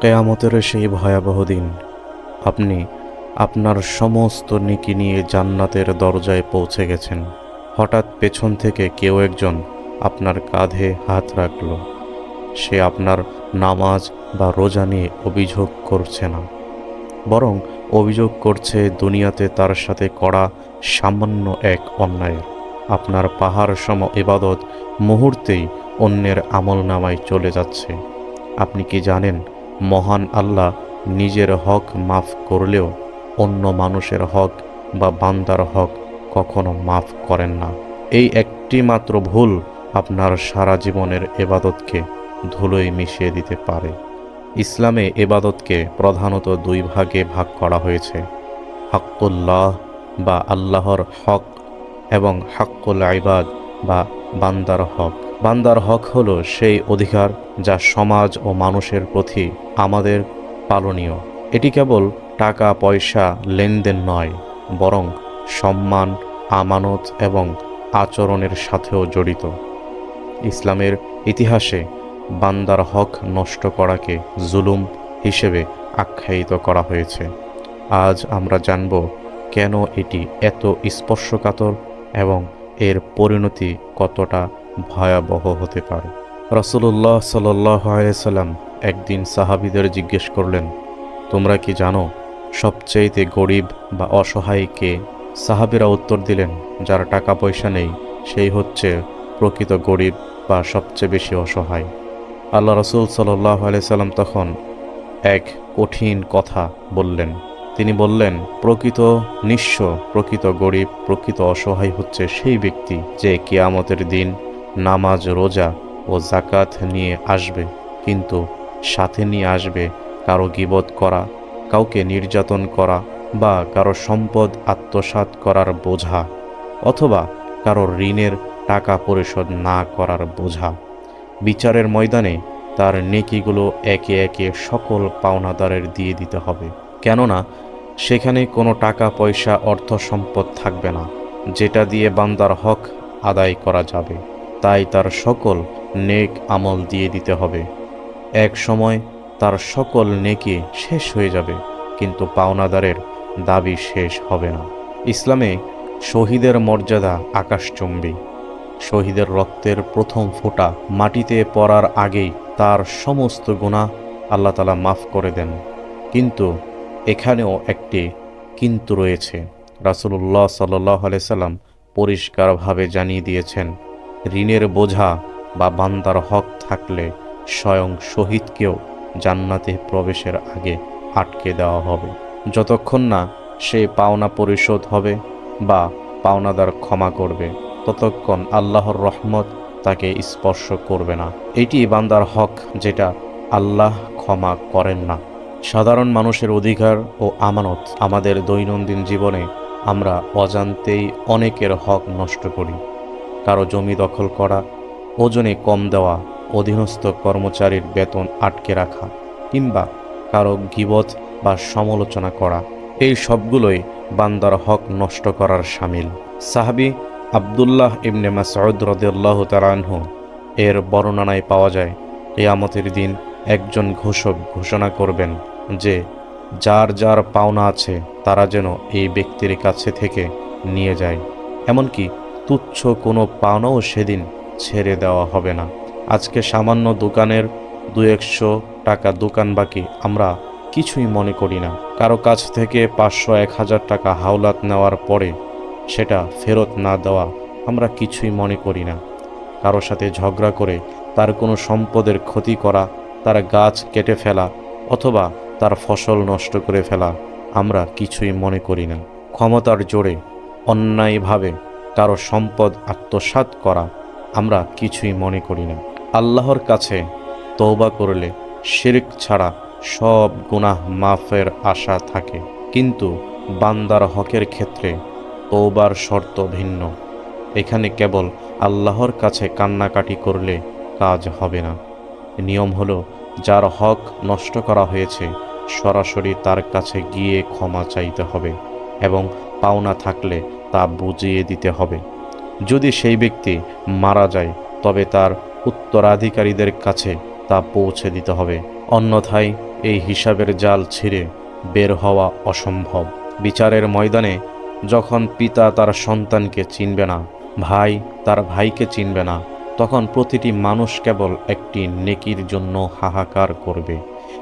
কেয়ামতের সেই ভয়াবহ দিন। আপনি আপনার সমস্ত নিকি নিয়ে জান্নাতের দরজায় পৌঁছে গেছেন। হঠাৎ পেছন থেকে কেউ একজন আপনার কাঁধে হাত রাখল। সে আপনার নামাজ বা রোজা নিয়ে অভিযোগ করছে না। বরং অভিযোগ করছে দুনিয়াতে তার সাথে করা সামান্য এক অন্যায়ের আপনার পাহাড় সম ইবাদত মুহূর্তেই অন্যের আমল নামায় চলে যাচ্ছে। আপনি কি জানেন মহান আল্লাহ নিজের হক মাফ করলেও অন্য মানুষের হক বা বান্দার হক কখনো মাফ করেন না। এই একটি মাত্র ভুল আপনার সারা জীবনের এবাদতকে ধুলোয় মিশিয়ে দিতে পারে। ইসলামে এবাদতকে প্রধানত দুই ভাগে ভাগ করা হয়েছে। হাক্কুল্লাহ বা আল্লাহর হক এবং হাক্কুল আইবাদ বা বান্দার হক। বান্দার হক হলো সেই অধিকার যা সমাজ ও মানুষের প্রতি আমাদের পালনীয়। এটি কেবল টাকা, পয়সা, লেনদেন নয়, বরং সম্মান, আমানত এবং আচরণের সাথেও জড়িত। ইসলামের ইতিহাসে বান্দার হক নষ্ট করাকে জুলুম হিসেবে আখ্যায়িত করা হয়েছে। আজ আমরা জানব কেন এটি এত স্পর্শকাতর এবং এর পরিণতি কতটা ভয়াবহ হতে পারে। রসুল্লাহ সাল্লাম একদিন সাহাবিদের জিজ্ঞেস করলেন, তোমরা কি জানো সবচেয়েতে গরিব বা অসহায় কে? সাহাবিরা উত্তর দিলেন, যার টাকা পয়সা নেই, সেই হচ্ছে প্রকৃত গরিব বা সবচেয়ে বেশি অসহায়। আল্লাহ রসুল সাল্লাহ সাল্লাম তখন এক কঠিন কথা বললেন। তিনি বললেন, প্রকৃত নিঃস্ব, প্রকৃত গরিব, প্রকৃত অসহায় হচ্ছে সেই ব্যক্তি যে কিয়ামতের দিন নামাজ, রোজা ও জাকাত নিয়ে আসবে, কিন্তু সাথে নিয়ে আসবে কারও গিবত করা, কাউকে নির্যাতন করা বা কারও সম্পদ আত্মসাৎ করার বোঝা, অথবা কারও ঋণের টাকা পরিশোধ না করার বোঝা। বিচারের ময়দানে তার নেকিগুলো একে একে সকল পাওনাদারের দিয়ে দিতে হবে, কেননা সেখানে কোনো টাকা, পয়সা, অর্থ সম্পদ থাকবে না, যেটা দিয়ে বান্দার হক আদায় করা যাবে। তাই তার সকল নেক আমল দিয়ে দিতে হবে। এক সময় তার সকল নেকি শেষ হয়ে যাবে, কিন্তু পাওনাদারের দাবি শেষ হবে না। ইসলামে শহীদের মর্যাদা আকাশচুম্বী। শহীদের রক্তের প্রথম ফোঁটা মাটিতে পড়ার আগেই তার সমস্ত গুণা আল্লাহ তালা মাফ করে দেন। কিন্তু এখানেও একটি কিন্তু রয়েছে। রাসুল্লাহ সাল্লাহ সাল্লাম পরিষ্কারভাবে জানিয়ে দিয়েছেন ঋণের বোঝা বা বান্দার হক থাকলে স্বয়ং শহীদকেও জান্নাতে প্রবেশের আগে আটকে দেওয়া হবে। যতক্ষণ না সে পাওনা পরিশোধ হবে বা পাওনাদার ক্ষমা করবে, ততক্ষণ আল্লাহর রহমত তাকে স্পর্শ করবে না। এটি বান্দার হক যেটা আল্লাহ ক্ষমা করেন না। সাধারণ মানুষের অধিকার ও আমানত আমাদের দৈনন্দিন জীবনে আমরা অজান্তেই অনেকের হক নষ্ট করি। কারও জমি দখল করা, ওজনে কম দেওয়া, অধীনস্থ কর্মচারীর বেতন আটকে রাখা, কিংবা কারও গিবত বা সমালোচনা করা, এই সবগুলোই বান্দার হক নষ্ট করার সামিল। সাহাবি আবদুল্লাহ ইবনে মাসউদ রদিয়াল্লাহ তালানহ এর বর্ণনায় পাওয়া যায়, কেয়ামতের দিন একজন ঘোষক ঘোষণা করবেন যে, যার যার পাওনা আছে, তারা যেন এই ব্যক্তির কাছে থেকে নিয়ে যায়। এমনকি তুচ্ছ কোনো পাওনাও সেদিন ছেড়ে দেওয়া হবে না। আজকে সামান্য দোকানের দু একশো টাকা দোকান বাকি, আমরা কিছুই মনে করি না। কারও কাছ থেকে পাঁচশো এক হাজার টাকা হাওলাত নেওয়ার পরে সেটা ফেরত না দেওয়া আমরা কিছুই মনে করি না। কারও সাথে ঝগড়া করে তার কোনো সম্পদের ক্ষতি করা, তার গাছ কেটে ফেলা, অথবা তার ফসল নষ্ট করে ফেলা, আমরা কিছুই মনে করি না। ক্ষমতার জোরে, অন্যায়ভাবে কারও সম্পদ আত্মসাৎ করা আমরা কিছুই মনে করি না। আল্লাহর কাছে তৌবা করলে শিরিক ছাড়া সব গুনাহ মাফের আশা থাকে। কিন্তু বান্দার হকের ক্ষেত্রে তৌবার শর্ত ভিন্ন। এখানে কেবল আল্লাহর কাছে কান্নাকাটি করলে কাজ হবে না। নিয়ম হলো, যার হক নষ্ট করা হয়েছে, সরাসরি তার কাছে গিয়ে ক্ষমা চাইতে হবে এবং পাওনা থাকলে তা বুঝিয়ে দিতে হবে। যদি সেই ব্যক্তি মারা যায়, তবে তার উত্তরাধিকারীদের কাছে তা পৌঁছে দিতে হবে। অন্যথায় এই হিসাবের জাল ছিঁড়ে বের হওয়া অসম্ভব। বিচারের ময়দানে যখন পিতা তার সন্তানকে চিনবে না, ভাই তার ভাইকে চিনবে না, তখন প্রতিটি মানুষ কেবল একটি নেকির জন্য হাহাকার করবে।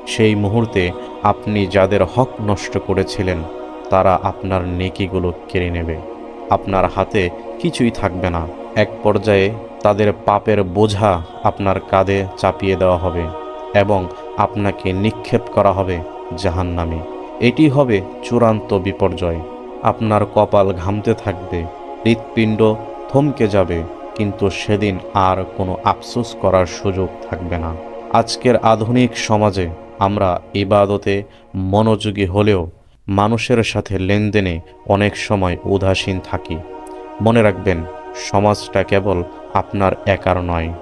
সেই মুহূর্তে আপনি যাদের হক নষ্ট করেছিলেন, তারা আপনার নেকিগুলো কেড়ে নেবে। আপনার হাতে কিছুই থাকবে না। এক পর্যায়ে তাদের পাপের বোঝা আপনার কাঁধে চাপিয়ে দেওয়া হবে এবং আপনাকে নিক্ষেপ করা হবে জাহান্নামে। এটি হবে চূড়ান্ত বিপর্যয়। আপনার কপাল ঘামতে থাকবে, হৃৎপিণ্ড থমকে যাবে, কিন্তু সেদিন আর কোনো আফসোস করার সুযোগ থাকবে না। আজকের আধুনিক সমাজে আমরা ইবাদতে মনোযোগী হলেও মানুষের সাথে লেনদেনে অনেক সময় উদাসীন থাকি। মনে রাখবেন, সমাজটা কেবল আপনার একার নয়।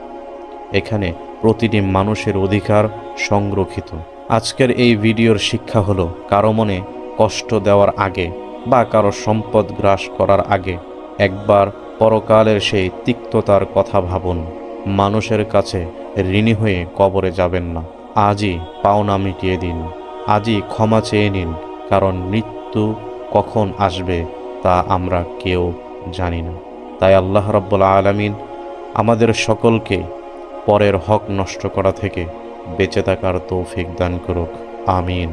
এখানে প্রতিটি মানুষের অধিকার সংরক্ষিত। আজকের এই ভিডিওর শিক্ষা হলো, কারও মনে কষ্ট দেওয়ার আগে বা কারও সম্পদ গ্রাস করার আগে একবার পরকালের সেই তিক্ততার কথা ভাবুন। মানুষের কাছে ঋণী হয়ে কবরে যাবেন না। আজই পাওনা মিটিয়ে দিন। আজই ক্ষমা চেয়ে নিন। কারণ মৃত্যু কখন আসবে তা আমরা কেউ জানি না। তাই আল্লাহ রব্বুল আলমিন আমাদের সকলকে পরের হক নষ্ট করা থেকে বেঁচে থাকার তৌফিক দান করুক। আমিন।